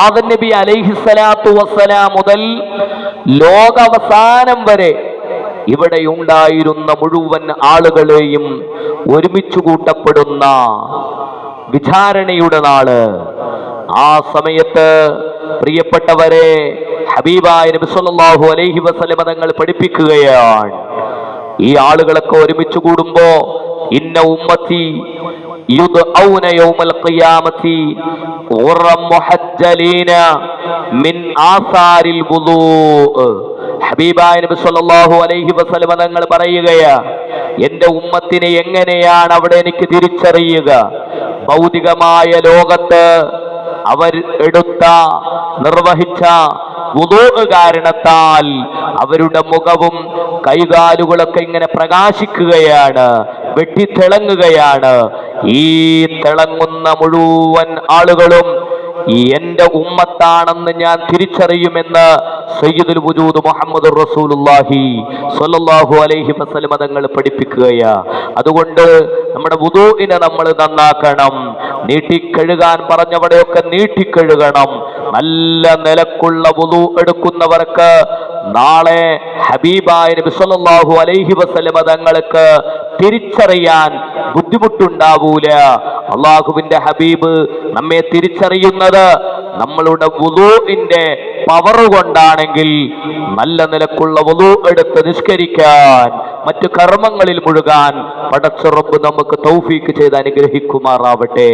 ആദൻ നബി അലൈഹിസ്സലാത്തു വസ്സലാം മുതൽ ലോകാവസാനം വരെ ഇവിടെ ഉണ്ടായിരുന്ന മുഴുവൻ ആളുകളെയും ഒരുമിച്ചു കൂട്ടപ്പെടുന്ന വിചാരണയുടെ നാൾ. ആ സമയത്ത് പ്രിയപ്പെട്ടവരെ ഹബീബായ നബി സല്ലല്ലാഹു അലൈഹി വസല്ലമ തങ്ങൾ പഠിപ്പിക്കുകയാണ്. ഈ ആളുകളൊക്കെ ഒരുമിച്ച് കൂടുമ്പോ ഇന്ന ഉമ്മത്തി യുദ്ഔന يوم من ഹബീബായ നബി സല്ലല്ലാഹു അലൈഹി തങ്ങൾ ഉമ്മത്തിനെ എങ്ങനെയാണ് അവിടെ എനിക്ക് തിരിച്ചറിയുക? ഭൗതികമായ ലോകത്ത് അവർ എടുത്ത നിർവഹിച്ച കാരണത്താൽ അവരുടെ മുഖവും കൈകാലുകളൊക്കെ ഇങ്ങനെ പ്രകാശിക്കുകയാണ് വെട്ടിത്തിളങ്ങുകയാണ്. ഈ തിളങ്ങുന്ന മുഴുവൻ ആളുകളും എന്റെ ഉമ്മത്താണെന്ന് ഞാൻ തിരിച്ചറിയുമെന്ന് സയ്യിദുൽ വജൂദ് മുഹമ്മദ് റസൂലുള്ളാഹി സ്വല്ലല്ലാഹു അലൈഹി വസല്ലം തങ്ങൾ പഠിപ്പിക്കുകയാ. അതുകൊണ്ട് നമ്മുടെ വുദൂഇനെ നമ്മൾ നന്നാക്കണം. നീട്ടിക്കഴുകാൻ പറഞ്ഞവിടെയൊക്കെ നീട്ടിക്കഴുകണം. നല്ല നിലക്കുള്ള വുദു എടുക്കുന്നവർക്ക് നാളെ ഹബീബായ നബി സല്ലല്ലാഹു അലൈഹി വസല്ലം തങ്ങൾക്ക് തിരിച്ചറിയാൻ ബുദ്ധിമുട്ടുണ്ടാവൂല. അള്ളാഹുവിന്റെ ഹബീബ് നമ്മെ തിരിച്ചറിയുന്നത് നമ്മളുടെ വുദൂഇന്റെ പവർ കൊണ്ടാണെങ്കിൽ നല്ല നിലക്കുള്ള വുദൂ എടുത്ത് നിഷ്കരിക്കാൻ മറ്റു കർമ്മങ്ങളിൽ മുഴുകാൻ പടച്ചുറപ്പ് നമുക്ക് തൗഫീക്ക് ചെയ്ത് അനുഗ്രഹിക്കുമാറാവട്ടെ.